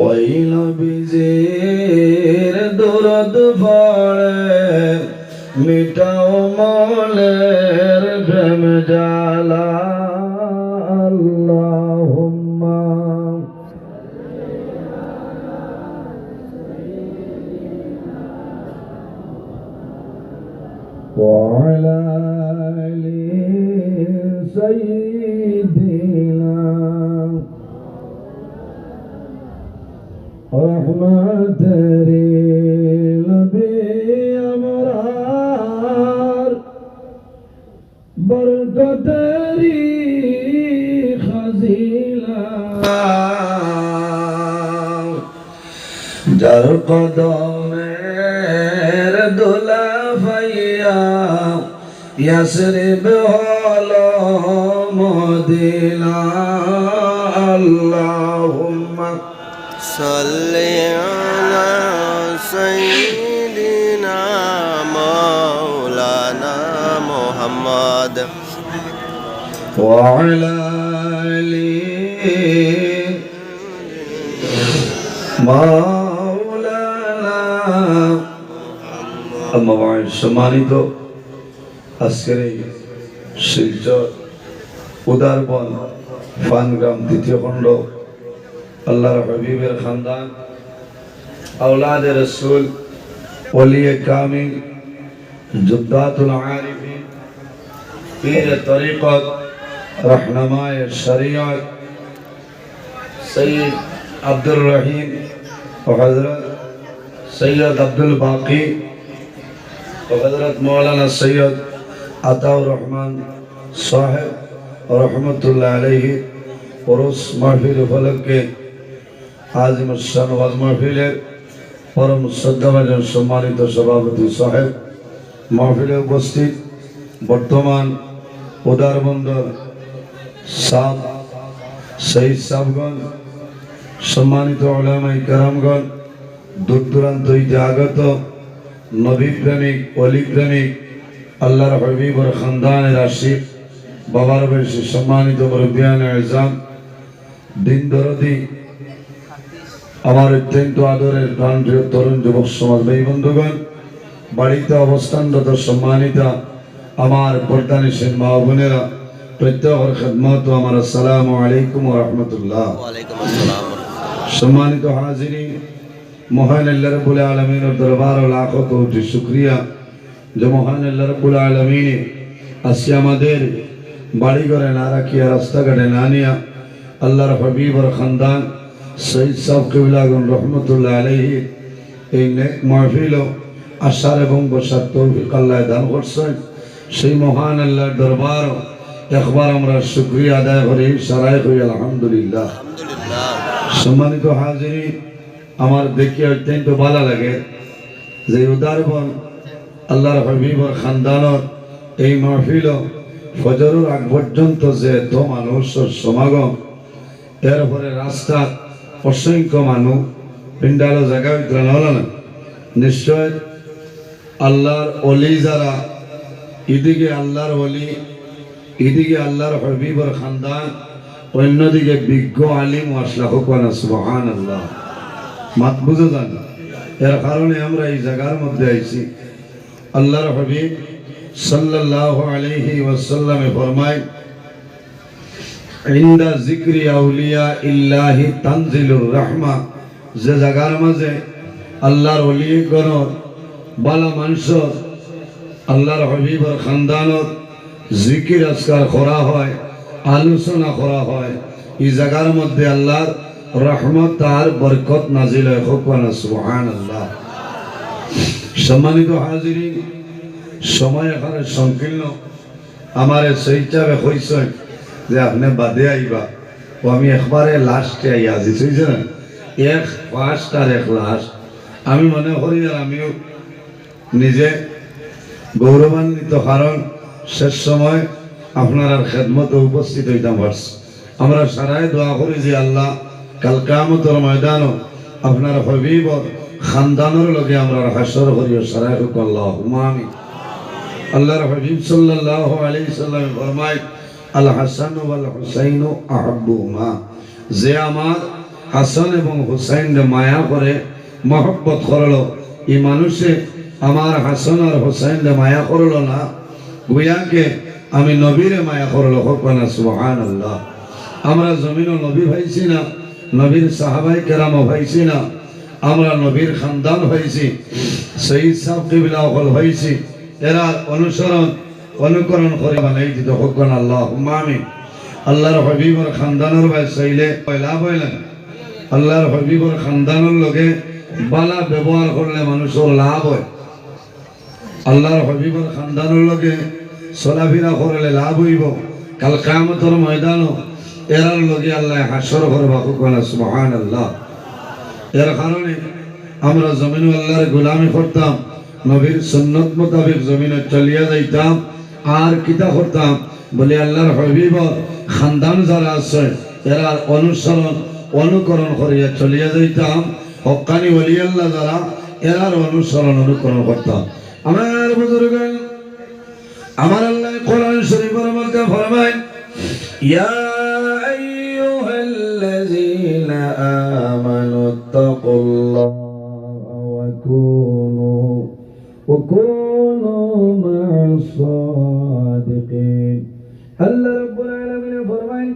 Oil বিজের দরদ পড়ে মিটাও মলের প্রেম জালা বরকতারি খাজিলা। যার কদমের দুলা ভাইয়া ইয়াসরিব হলো মদিনা। আল্লাহুম্মা সাল্লি আলা সাইয়্যিদ وعلى آله مولانا أما بعد সম্মানিত আজকের এই শিলচর উদারবন ফানগ্রাম দ্বিতীয় খণ্ড আল্লাহর হাবিবের খানদান আওলাদ রসুল ওলিয়ে কামিল জুদ্দাতুল আরিফিন পীর রহনমায় শরিয়ত সৈয়দ আব্দুর রহিম হজরত সৈয়দ আব্দুল বাকি হজরত মৌলানা সৈয়দ আতাউর রহমান সাহেব রহমতুল্লাহ আলহি পরশ মাহফিল উপলক্ষে আজ মুসান ওয়াজ মাহফিলের পরম শ্রদ্ধাভাজন সম্মানিত সভাপতি সাহেব মাহফিলে উপস্থিত বর্তমান উদারবন্দর সাব শহীদ সাহগণ, সম্মানিত ওলামাই কারামগণ দূর দূরান্ত হইতে আগত নবী প্রেমিক অলি প্রেমিক, আল্লাহর হবিবর খানদানের আশিক বাবার বেশি সম্মানিত মুরব্বিয়ান এজাম দিন দরদি, আমার অত্যন্ত আদরের প্রাণপ্রিয় তরুণ যুবক সমাজ ভাই বন্ধুগণ, বাড়িতে অবস্থানরত সম্মানিতা, আমার পর্দানিসের মা বোনেরা প্রত্যেকের খেদমত আমার আসসালামু আলাইকুম রহমতুল্লাহ। ওয়ালাইকুম আসসালাম সম্মানিত হাজিরি মহান আল্লাহ রব্বুল আলমিনের দরবার লাখো কোটি শুক্রিয়া। যে মহান আল্লাহ রব্বুল আলমিনে আজকে আমাদের বাড়ি ঘরে না রাখিয়া রাস্তাঘাটে না নিয়া আল্লাহর হবিবর খানদান সৈয়দ সাহ কবিলাগুন রহমতুল্লাহ আলহি এই নেক মাহফিল ও আশার এবং বসার তৌফিক আল্লাহ দান করছেন। সেই মহান আল্লাহর দরবার একবার আমরা শুক্রিয়া আদায় করি, সারাই করি, আলহামদুলিল্লাহ। সম্মানিত হাজিরি, আমার দেখে অত্যন্ত ভালো লাগে যে উদারবন আল্লাহর হবিবর খানদানত এই মাহফিল ফজরের আগ পর্যন্ত যে এত মানুষের সমাগম এরপরে রাস্তা অসংখ্য মানুষ পিন্ডাল জায়গা ভিতরে নহল না। নিশ্চয় আল্লাহর অলি যারা, এদিকে আল্লাহর অলি এদিকে আল্লাহর হবিবর খানদান, অন্যদিকে বিজ্ঞ আলিম আসলা হুকানা সুবহান আল্লাহ মাত বুঝে যান? এর কারণে আমরা এই জায়গার মধ্যে আইছি। আল্লাহর হবিব সাল্লাল্লাহু আলাইহি ওয়াসাল্লামে ফরমায়, ইন্দা জিক্রি আউলিয়া ইল্লাহি তানজিলুর রাহমা। যে জায়গার মাঝে আল্লাহর অলি গণ বালা মানুষ আল্লাহর হবিবর খানদানত জিকির আজকার করা হয়, আলোচনা করা হয়। এই জায়গার মধ্যে আল্লাহর রহমত আর বরকত নাজিল হয়। হোকানা সুবহান আল্লাহ সম্মানিত হাজিরি সময় এখানে সংকীর্ণ। আমার সেই হিসাবে যে আপনি বাদে আইবা, ও আমি একবারে লাস্টে আই আজি বুঝছে না এক ফার্স্ট আর এক লাস্ট আমি মনে করি আর আমিও নিজে গৌরবান্বিত কারণ শেষ সময় আপনার আর খেদমতে উপস্থিত হইতাম পারছি আমরা সারাই দোয়া করি যে আল্লাহ, কাল কামতর ময়দানও আপনার হবিব খানদানের লগে আমরা হাসর করিও সারাই হোক আল্লাহ আমি আল্লাহর হাবিব সাল্লাল্লাহু আলাইহি সাল্লাম ফরমায়, আল হাসান ওয়াল হুসাইন আহাব্বুমা যে আমার হাসান এবং হুসাইন মায়া করে মহব্বত করল, এই মানুষে আমার হাসান আর হুসাইন মায়া করল না গুয়াকে আমি নবীরে মায়া করল হোক না সুবহান আল্লাহ আমরা জমিনও নবী ভাইছি না, নবীর সাহাবাই কেরাম ভাইছি না, আমরা নবীর খানদান হয়েছি সেই সাহ কিবিলা হল হয়েছি এরা অনুসরণ, অনুকরণ করে বানাই দিত হকন আল্লাহ আমি আল্লাহর হবিবর খানদানের ভাই চাইলে পয়লা বইলেন আল্লাহর হবিবর খানদানের লগে বালা ব্যবহার করলে মানুষের লাভ হয়। আল্লাহর হবিবর খানদানের লগে চলাফেরা করলে লাভ হইব। কাল কামতর ময়দান এরার লগে আল্লাহ হাসর করবা কোন সুবহান আল্লাহ এর কারণে আমরা জমিন আল্লাহর গোলামি করতাম, নবীর সুন্নত মোতাবেক জমিনে চলিয়া যাইতাম, আর কিতা করতাম, বলে আল্লাহর হবিব খানদান যারা আছে এরা অনুসরণ, অনুকরণ করিয়া চলিয়া যাইতাম। হকানি বলি আল্লাহ যারা, এরার অনুসরণ, অনুকরণ করতাম। আমার বুজুর্গ আমার আল্লাহ কোরআন শরীফের মধ্যে ফরমায়, ইয়া আইয়ুহাল্লাযীনা আমানু ওয়া কুনু ওয়া কুনু মা'আস আল্লাহ রাব্বুল আলামিন ফরমায়,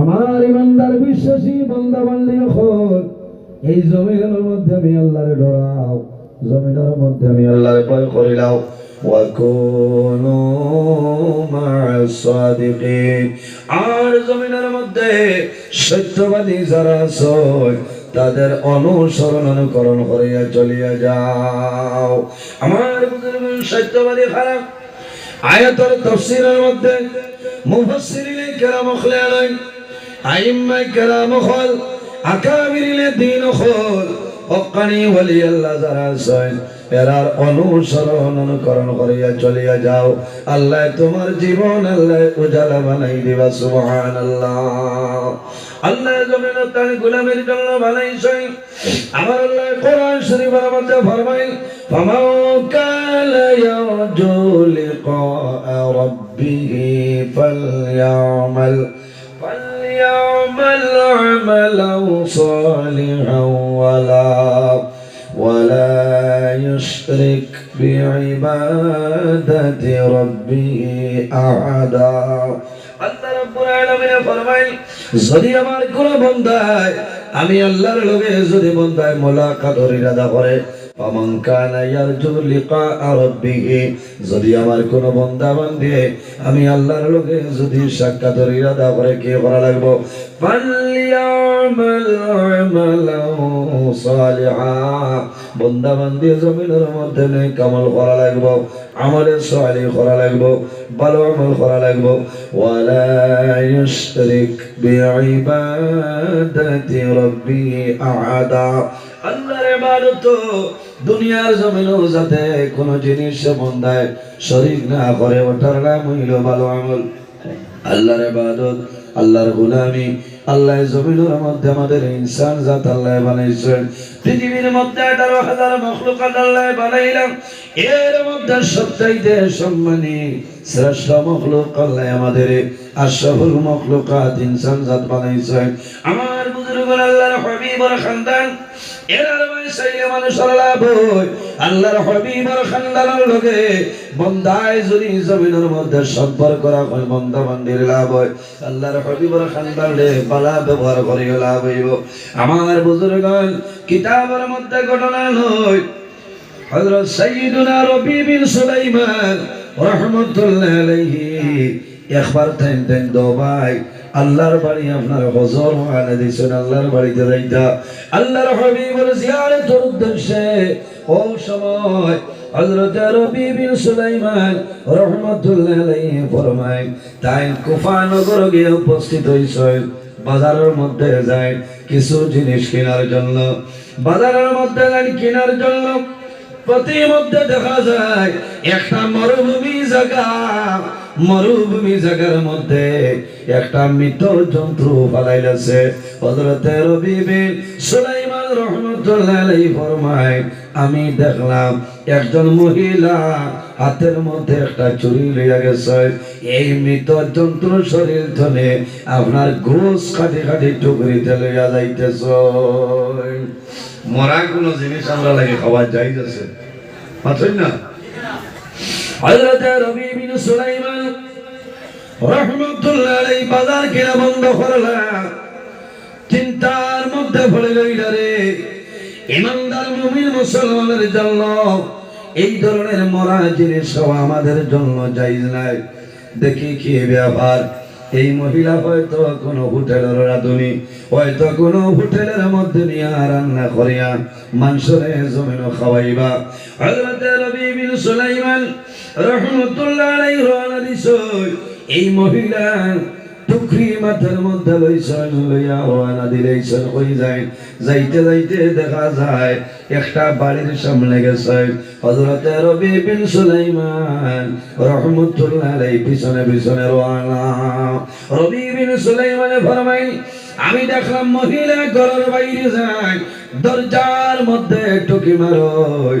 আমার ইমানদার বিশ্বাসী, বান্দি হল এই জমিনের মধ্যে আমি আল্লাহরে ডরাও। জমিনের মধ্যে আমি আল্লাহর ভয় করিলাও আর জমিনের মধ্যে সত্যবাদী যারা সয় তাদের অনুসরণ অনুকরণ করিয়া চলিয়া যাও। আমার সত্যবাদী খারাপ আয়াতের তফসিলের মধ্যে মুফাসসিরিনে কেরাম খলায় আইম্মায়ে কেরাম খল, আকাবিরিনে দিন খল। হকানি বলি আল্লাহ যারা আছেন, এরার অনুসরণ অনুকরণ করিয়া চলিয়া যাও। আল্লাহ তোমার জীবন আল্লাহ উজালা বানাই দিবা সুবহান আল্লাহ আল্লাহ জমিন তার গুলামের জন্য বানাইছেন। আমার আল্লাহ কোরআন শরীফ মধ্যে ফরমাইল ফামাউ কালা ইয়ারজু লিকা রাব্বিহি ফালইয়ামাল فليعمل عملا صالحا ولا ولا يشرك بعبادة ربه أحدا আল্লাহ রাব্বুল আলামিন ফরমাইল যদি আমার কোন বান্দায় আমি আল্লাহর লগে যদি বান্দায় মোলাকাতের ইরাদা করে ফামান কানা ইয়ারজু লিকা রাব্বিহি যদি আমার কোন বান্দা বান্দি, আমি আল্লাহর লগে যদি সাক্ষাতের ইরাদা করে কি করা লাগবো? ফালইয়ামাল আমালান সালিহা, বান্দা বান্দি জমিনের মধ্যে নেই কামাল করা লাগবো, আমলে সালিহ করা লাগবো, ভালো আমল করা লাগবো। ওয়ালা ইউশরিক বিইবাদাতি রাব্বিহি আহাদা। আল্লাহর ইবাদত দুনিয়ার জমিনও যাতে কোনো জিনিস বন্ধায় শরীক না করে ওটার নাম হইল ভালো আমল। আল্লাহর ইবাদত, আল্লাহর গোলামি আল্লাহ জমিনের মধ্যে আমাদের ইনসান জাত আল্লাহ বানাইছেন। পৃথিবীর মধ্যে আঠারো হাজার মখলুকাত আল্লাহ বানাইলাম। এর মধ্যে সবচাইতে সম্মানী, শ্রেষ্ঠ মখলুক আল্লাহ আমাদের আশরাফুল মখলুকাত ইনসান জাত বানাইছেন। আমার বুজুর্গ আল্লাহর হাবিবর খানদান এরার বয়সাইলে মানুষের লাভ হয় আল্লাহর হবিবর খানদানের লগে বন্দায় যদি জমিনের মধ্যে সম্পর্ক হয় বন্দা বান্দির লাভ হয়, আল্লাহর হবিবর খানদানে বালা ব্যবহার করিও লাভ হইব। আমার বুজুর্গণ, কিতাবের মধ্যে ঘটনা নয় হযরত সাইয়্যিদুনা রবি বিন সুলাইমান রাহমাতুল্লাহ আলাইহি, একবার থাইন থাইন দবাই আল্লাহর বাড়ি আপনার হজর আনে দিয়েছেন আল্লাহর বাড়িতে যাইতা আল্লাহর হাবিবুর জিয়ারতের উদ্দেশ্যে ও সময় উপস্থিত বাজারের মধ্যে যায় কিছু জিনিস কেনার জন্য। বাজারের মধ্যে যায় কেনার জন্য। প্রতি মধ্যে দেখা যায় একটা মরুভূমি জায়গা। মরুভূমি জায়গার মধ্যে একটা মৃত জন্তু ফালাইলাছে হযরতে রবিবিন সুলাইমান ফরমায়, আমি দেখলাম একজন মহিলা হাতের মধ্যে একটা চুরি লইয়া গেছে। এই মৃত জন্তুর শরীর ধনে আপনার গোস কাটি কাটি টুকরিতে লইয়া যাইতেছ। মরা কোনো জিনিস আমরা লাগে খাওয়া যাইতেছে। পাচ্ছেন না? হযরত রবি বিন সুলাইমান রহমতুল্লাহ বন্ধ করলা। চিন্তার মধ্যে পড়ে গইল রে। ইমানদার মুমিন মুসলমানের জন্য এই ধরনের মরা জিনিস আমাদের জন্য জায়েজ নাই। দেখি কি ব্যাপার এই মহিলা হয়তো কোনো হোটেলের রাঁধুনি, হয়তো কোনো হোটেলের মধ্যে নিয়ে রান্না করিয়া মাংসরে জমিন খাওয়াইবা। হযরত রবি বিন সুলাইমান রহমতুল্লাহ এই মহিলা টুকরি মাথার মধ্যে লইছেন লইয়া ওয়ানা যায় যাইতে যাইতে দেখা যায়, একটা বাড়ির সামনে বিন সুলাইমান রহমতুল্লাহ পিছনে পিছনে রওনা। রবি বিন সুলাইমান ফরমাই, আমি দেখলাম মহিলা ঘরের বাইরে যায়, দরজার মধ্যে টুকি মারয়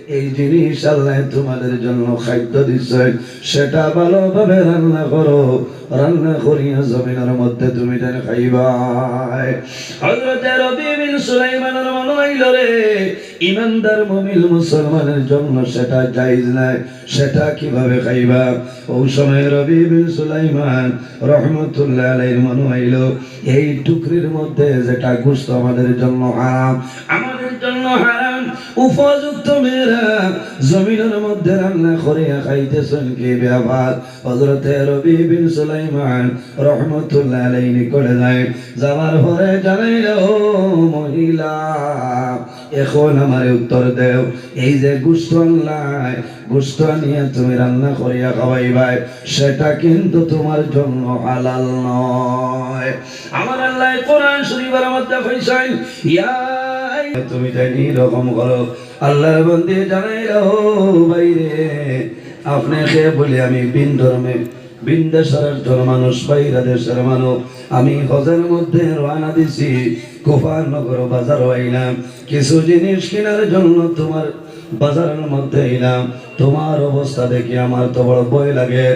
এই জিনিস আল্লাহ তোমাদের জন্য খাদ্য দিচ্ছে। সেটা ভালোভাবে রান্না করো। রান্না করিয়া জমিনের মধ্যে তুমি যেন খাইবাই মনে ইমানদার মুসলমানের জন্য সেটা জায়েজ নাই, সেটা কীভাবে খাইবা? ওই সময় রবি বিন সুলাইমান রহমতুল্লাহ আলাইহির মনে হইল, এই টুকরির মধ্যে যেটা গুস্ত আমাদের জন্য হারাম, আমাদের জন্য হারাম মেয়েরা জমিনের মধ্যে রান্না করে খাইতেছেন কি ব্যাপার? হযরতে রবি বিন সুলাইমান রহমতুল্লাহ আলাইহি নিকটে যায়। পরে জানাইল মহিলা, এখন আমার উত্তর দেও, এই যে গুস্ত আনলাই গুস্ত নিয়ে তুমি রান্না করিয়া খাওয়াইবাই, সেটা কিন্তু তোমার জন্য হালাল নয়। আমার আল্লাহ কোরআন শরীফের মধ্যে কইছেন ইয়া তুমি জানি রকম করো, আল্লাহর বন্দে জানাই ও বাইরে। আপনাকে বলি আমি বিন ধর্মে বিন দেশের ধর্ম মানুষ বাইরা দেশের মানুষ। আমি হজের মধ্যে রওনা দিছি, কুফার নগর বাজার আইলাম। কিছু জিনিস কেনার জন্য তোমার বাজারের মধ্যে এলাম তোমার অবস্থা দেখি আমার তো বড় ভয় লাগে।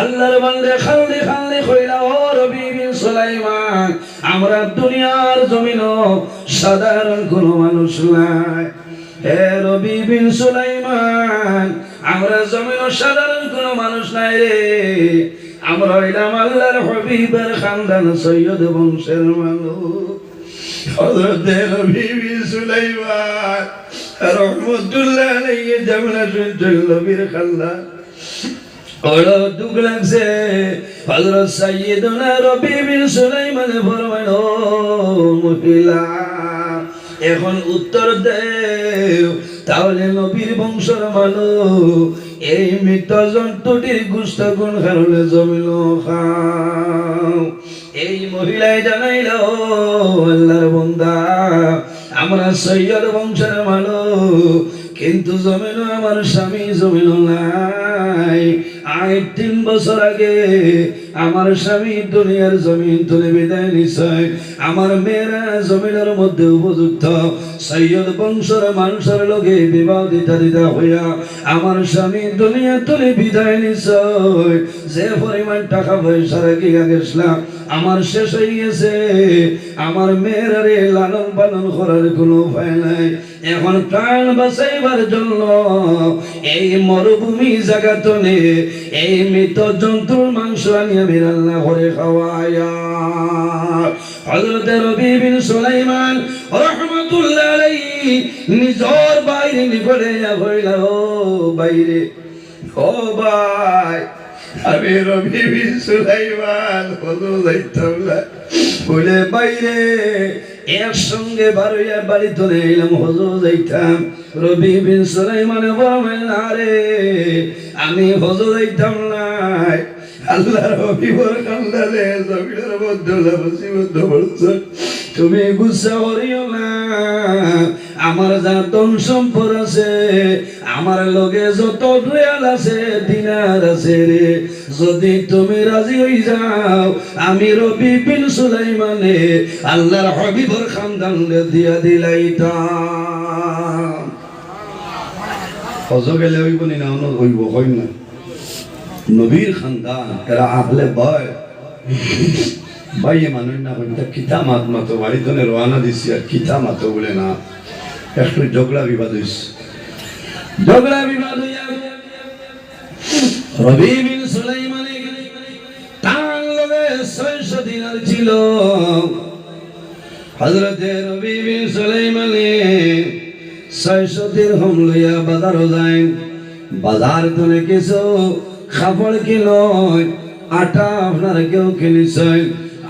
আল্লাহর বান্দে ও রবি বিন সুলাইমান, আমরা দুনিয়ার জমিন সাধারণ কোনো মানুষ নাই। হে রবি বিন সুলাইমান, আমরা জমিন সাধারণ কোনো মানুষ নাই রে। আমরা হইলাম আল্লাহর হবিবের খানদান সৈয়দ বংশের মানুষ। হযরতে রবি বিন সুলাইমান, রহমতুল্লাহ আলাইহি জামলা শুনছিল নবীর খানদান। বড় দুঃখ লাগছে হযরত সাইয়্যিদুনা রবি বিন সুলাইমান ফরমান ও মহিলা। এখন উত্তর দেও তাহলে নবীর বংশের মানুষ এই মৃত জন্তুটির গুস্ত কোন কারণে জমিল খাও? এই মহিলাই জানাইল, আল্লাহর বন্দা, আমরা সৈয়দ বংশের মানুষ, কিন্তু জমিন আমার স্বামী জমিন নাই আয় তিন বছর আগে আমার স্বামী দুনিয়ার জমিন তুলে বিদায় নিশ্চয় আমার মেয়েরা জমিনের মধ্যে উপযুক্ত। সৈয়দ বংশের মানুষের লোকে বিবাহ দিতা দিতা হইয়া আমার স্বামী দুনিয়া তুলে বিদায় নিশ্চয় যে পরিমাণ টাকা পয়সা রেখে গেছিলাম আমার শেষ হয়ে গেছে। আমার মেয়েরারে লালন পালন করার কোনো উপায় নাই। এখন প্রাণ বাঁচাইবার জন্য এই মরুভূমি জায়গাতনে এই মৃত জন্তুর মাংস আনি আমি রান্না করে খাওয়াইয়া। হযরত রবি বিন রাহমাতুল্লাহ নিজর বাইরে নিকটে হইলা ও বাইরে, ও ভাই, আমি রবি হলো বাইরে একসঙ্গে বারোয়া বাড়ি তোলে এলাম হজো যাইতাম। রবি বিন সুলাইমানে বলেন রে আমি হজো যাইতাম নাই আল্লাহর হবিবর কান্দালে জমির মধ্যে বসি মধ্যে বলছো তুমি গুসা করিও না, আমার যা ধন সম্পদ আছে, আমার লগে যত রিয়াল আছে, দিনার আছে রে। যদি তুমি রাজি হই যাও, আমি রবি বিন সুলাইমানে আল্লাহর হবিবর খানদান দিয়া দিলাইতাম। হজ গেলে হইব নি না হইব হই না। নবীর খানদান, এরা আহলে বয়। ভাইয়ে মানুষ না হইতা কিতা মাত মাতো, বাড়ি তো রওনা দিছি, আর কিতা মাতো বলে না। একটু ঝগড়া বিবাদ হইছে। ঝগড়া বিবাদ হইয়া রবি বিন সুলাইমান তার লগে ছয়শো দিনার ছিল। হজরতে রবি বিন সুলাইমানে ছয়শো দিরহম লইয়া বাজার যায়। বাজার তুলে কিছু খাবার কিনয় আটা আপনার কেউ কিনিছে।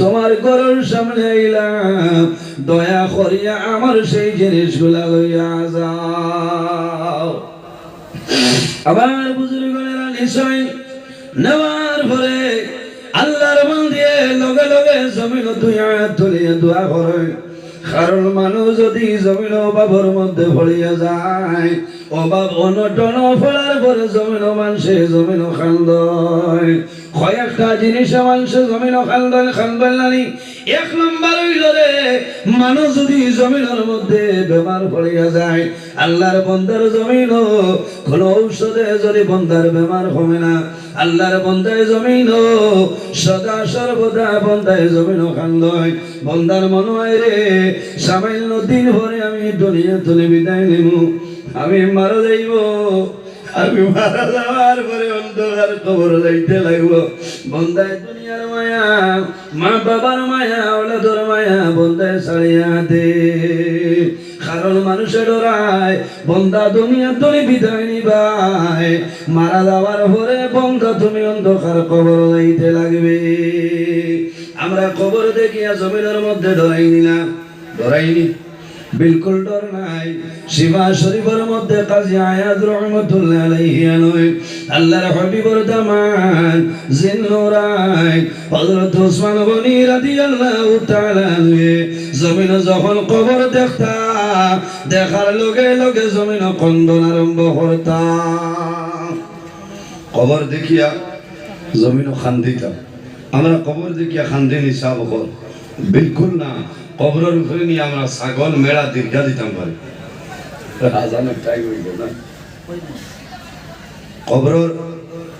তোমার ঘরের সামনে আইলাম। দয়া করিয়া আমার সেই জিনিসগুলা লইয়া যাও। আবার বুজুর্গেরা নিশ্চয় নেওয়ার পরে আল্লাহর দিয়ে লগে লগে জমিন দুয়া তুলিয়া দোয়া করে। কারণ মানুষ যদি জমিন অভাবের মধ্যে ভরিয়া যায়, অভাব অনটন ফলার পরে জমিন মানুষে জমিন খান্দয় নানি। এক যদি যায়, আল্লাহর বন্দার জমিন কোন ঔষধে যদি বন্দার বেমার কমে না, আল্লাহর বন্দায় জমিন সদা সর্বদা বন্দায় জমিন খান্দয় বন্দার মনে হয় রে, সামান্য দিন ভরে আমি দুনিয়া তুলে বিদায় নিব আমি মারা যাইব। আমি মারা যাওয়ার পরে অন্ধকার খবর যাইতে লাগবো। বন্দায় দুনিয়ার মায়া, মা বাবার মায়া, ওলাদর মায়া বন্দায় ছাড়িয়া দে। কারণ মানুষের ডরায়, বন্দা দুনিয়া তুমি বিদায় নিবাই মারা যাওয়ার পরে বন্দা তুমি অন্ধকার কবর যাইতে লাগবে। আমরা কবর দেখিয়া জমিনের মধ্যে ডরাই নিলাম। ডরাইনি? বিলকুল ডর নাই। শিবা শরীফের মধ্যে কাজী আয়াত রহমতুল্লাহ আলাইহি আল্লাহর হাবিবর দামান জিন্নুরাই হযরত ওসমান গনি রাদিয়াল্লাহু তাআলা জমিন যখন কবর দেখতা, দেখার লগে লগে জমিন কন্দন আরম্ভ করতা। কবর দেখিয়া জমিন খান্দিতাম। আমরা কবর দেখিয়া খান্দিনি সাব কর বিলকুল না। কবরের উপরে নিয়ে আমরা ছাগল মেলা দীর্ঘা দিতাম পারি আজানের টাইম হইল না কবরের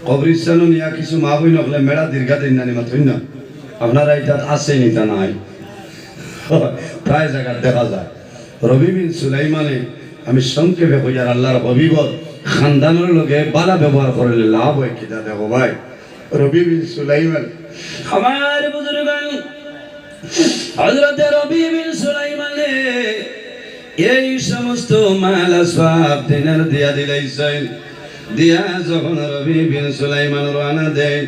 কবরিস্তানও নিয়া কিছু মা বই নকলে মেলা দীর্ঘা দিন নানি মাথুই না। আপনারা এটা আছে নিতা নাই। প্রায় জায়গা দেখা যায়। রবি বিন সুলাইমানে আমি সংক্ষেপে হইয়ার আল্লাহর হবিবর খানদানের লগে বালা ব্যবহার করলে লাভ হয় কিনা দেখো ভাই। রবি বিন সুলাইমান। আমার বুজুর্গান হযরতে রবি বিন সুলাইমানে এই সমস্ত মাল আসবাব দিনার দিয়া দিলাইছেন। দিয়া যখন রবি বিন সুলাইমান রানা দেয়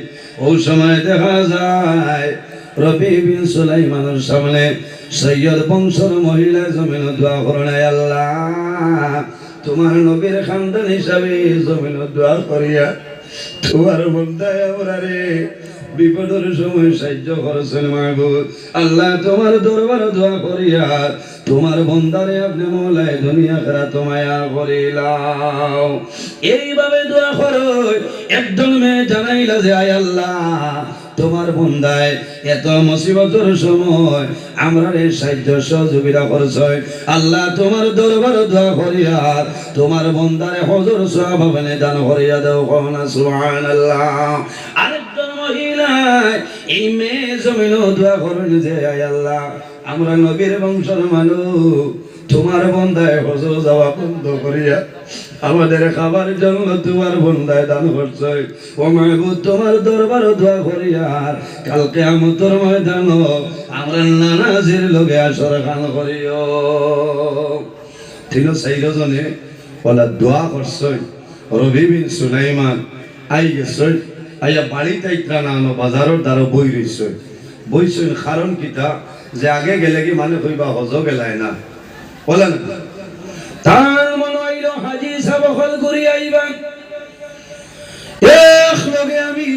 ওই সময় দেখা যায়, রবি বিন সুলাইমানের সামনে সৈয়দ বংশর মহিলা জমিন দোয়া করেন আল্লাহ, তোমার নবীর খানদান হিসাবে জমিন দোয়া করিয়া তোমার বন্ধায় আমরা রে বিপদের সময় সাহায্য করেছেন মাহবুব। আল্লাহ তোমার দরবার দোয়া করিয়া, তোমার বন্দারে আপনি মোলায় দুনিয়া খেরা তোমায় করিলাও। এইভাবে দোয়া করো, একজন মেয়ে জানাইলা যে, আয় আল্লাহ, তোমার বন্দায় এত মুসিবতের সময় আমরা এই সাহায্য সহযোগিতা করছয় আল্লাহ তোমার দরবার দোয়া করিয়া, তোমার বন্দারে হজর সাহাবানে দান করিয়া দাও কহনা সুবহানাল্লাহ। মহিলা এই মেয়ে জমিন দোয়া করেন যে আল্লাহ, আমরা নবীর বংশের মানুষ। তোমার বন্ধায় হজ যাওয়া বন্ধ করিয়া আমাদের খাবার জন্য তোমার বন্ধায় দান করছে। ও মাহবুব, তোমার দরবার দোয়া করিয়া কালকে আমতর ময়দান আমরা নানাজির লগে আসর খান করিও। তিন চাইর জনে ওলা দোয়া করছে। রবি বিন সুলাইমান আই গেছে। আইয়া বাড়িতে ইত্রা না, আনো বাজারের দ্বারা বই রইছে বইছে কারণ কিতা যে আগে গেলে কি মানে কইবা হজ গেলায় না। বলে না? তার মনে হইল হাজি সাহেব হল করি আইবা। এক লগে আমি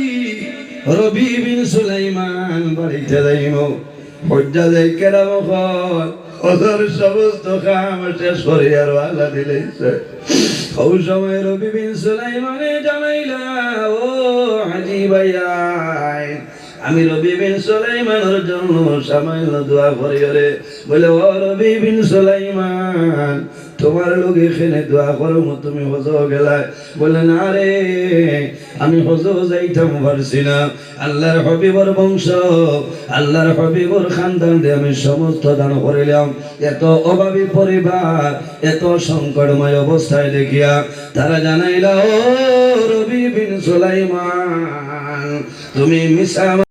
রবি বিন সুলাইমান বাড়িতে যাইম। হজ্জা যাই কেরাম হল। ওদের সমস্ত কাম শেষ করে আর আল্লাহ দিলেছে। ওই সময় রবি বিন সুলাইমানে জানাইলা, ও হাজি ভাইয়া আমি রবি বিন সুলাইমানের জন্য সামান্য দোয়া করি রে। বলে, ও রবি বিন সুলাইমান তোমার লোক এখানে দোয়া করো তুমি হজ গেলা বলে, না রে, আমি হজ যাইতাম, পারছি না। আল্লাহর হবিবর বংশ, আল্লাহর হবিবর খানদান দিয়ে আমি সমস্ত দান করিলাম এত অভাবী পরিবার, এত সংকটময় অবস্থায় দেখিয়া তারা জানাইলা, ও রবি বিন সুলাইমান, তুমি মিশা